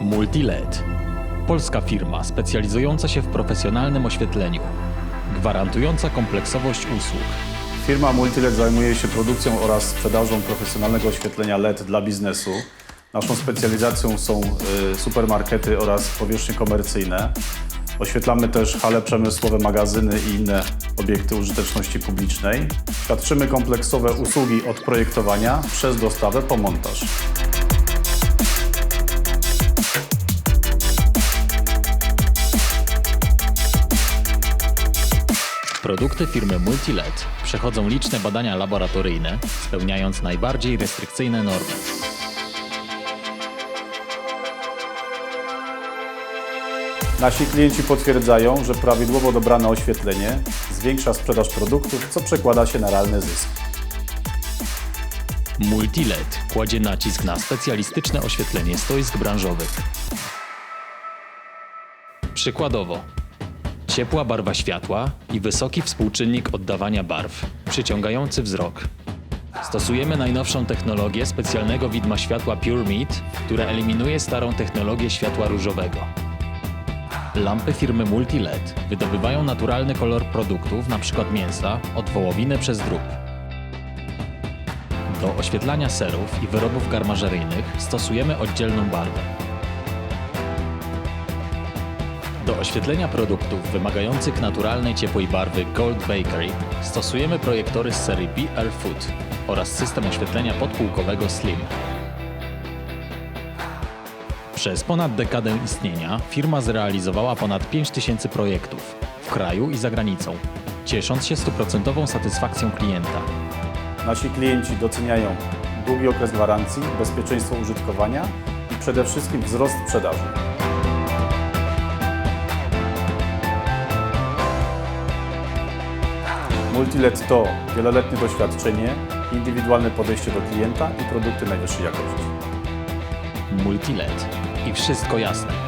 Multiled. Polska firma specjalizująca się w profesjonalnym oświetleniu, gwarantująca kompleksowość usług. Firma Multiled zajmuje się produkcją oraz sprzedażą profesjonalnego oświetlenia LED dla biznesu. Naszą specjalizacją są y, supermarkety oraz powierzchnie komercyjne. Oświetlamy też hale przemysłowe, magazyny i inne obiekty użyteczności publicznej. Świadczymy kompleksowe usługi od projektowania przez dostawę po montaż. Produkty firmy Multiled przechodzą liczne badania laboratoryjne, spełniając najbardziej restrykcyjne normy. Nasi klienci potwierdzają, że prawidłowo dobrane oświetlenie zwiększa sprzedaż produktów, co przekłada się na realny zysk. Multiled kładzie nacisk na specjalistyczne oświetlenie stoisk branżowych. Przykładowo, ciepła barwa światła i wysoki współczynnik oddawania barw, przyciągający wzrok. Stosujemy najnowszą technologię specjalnego widma światła Pure Meat, które eliminuje starą technologię światła różowego. Lampy firmy Multiled wydobywają naturalny kolor produktów, np. mięsa, od wołowiny przez drób. Do oświetlania serów i wyrobów garmażeryjnych stosujemy oddzielną barwę. Do oświetlenia produktów wymagających naturalnej ciepłej barwy Gold Bakery stosujemy projektory z serii BR Food oraz system oświetlenia podpółkowego Slim. Przez ponad dekadę istnienia firma zrealizowała ponad 5000 projektów w kraju i za granicą, ciesząc się stuprocentową satysfakcją klienta. Nasi klienci doceniają długi okres gwarancji, bezpieczeństwo użytkowania i przede wszystkim wzrost sprzedaży. Multiled to wieloletnie doświadczenie, indywidualne podejście do klienta i produkty najwyższej jakości. Multiled i wszystko jasne.